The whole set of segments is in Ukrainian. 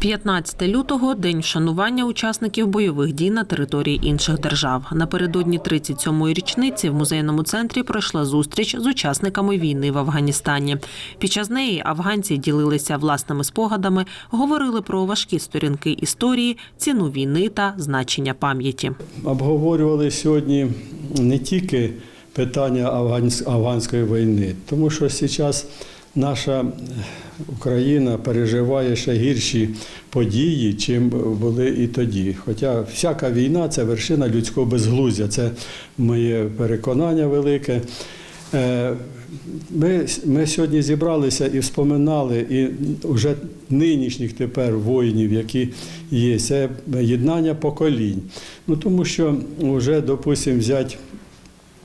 15 лютого день вшанування учасників бойових дій на території інших держав. Напередодні 37-ї річниці в музейному центрі пройшла зустріч з учасниками війни в Афганістані. Під час неї афганці ділилися власними спогадами, говорили про важкі сторінки історії, ціну війни та значення пам'яті. обговорювали сьогодні не тільки питання афганської війни, тому що зараз наша Україна переживає ще гірші події, чим були і тоді. Хоча всяка війна це вершина людського безглуздя, це моє переконання велике. Е, Ми, ми сьогодні зібралися і вспоминали і вже нинішніх тепер воїнів, які є. Це єднання поколінь. Ну тому що вже, допустимо, взяти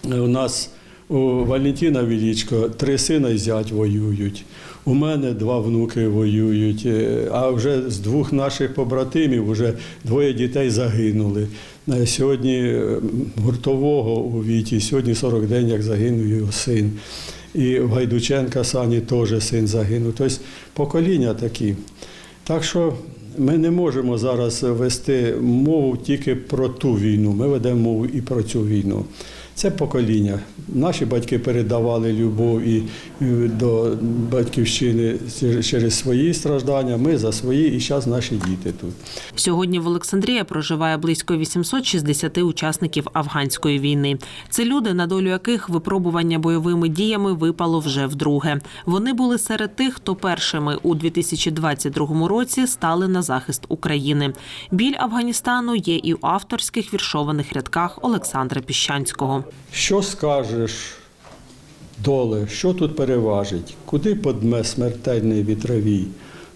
у нас у Валентина Величко три сина і зять воюють. У мене два внуки воюють, е, а вже з двох наших побратимів вже двоє дітей загинули. Е, Сьогодні е, гуртового у Віті, сьогодні 40 день, як загинув його син. І в Гайдученка Сані теж син загинув. Тобто покоління такі. Так що ми не можемо зараз вести мову тільки про ту війну. Ми ведемо мову і про цю війну. Це покоління. Наші батьки передавали любов і до батьківщини через свої страждання. Ми за свої, і зараз наші діти тут. Сьогодні в Олександрія проживає близько 860 учасників афганської війни. Це люди, на долю яких випробування бойовими діями випало вже вдруге. Вони були серед тих, хто першими у 2022 році стали на захист України. Біль Афганістану є і в авторських віршованих рядках Олександра Піщанського. Що скажеш, доле, що тут переважить? Куди подме смертельний вітровій?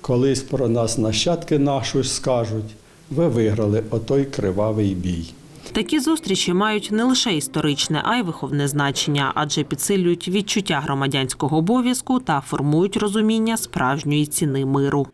Колись про нас нащадки наші скажуть, ви виграли отой кривавий бій. Такі зустрічі мають не лише історичне, а й виховне значення, адже підсилюють відчуття громадянського обов'язку та формують розуміння справжньої ціни миру.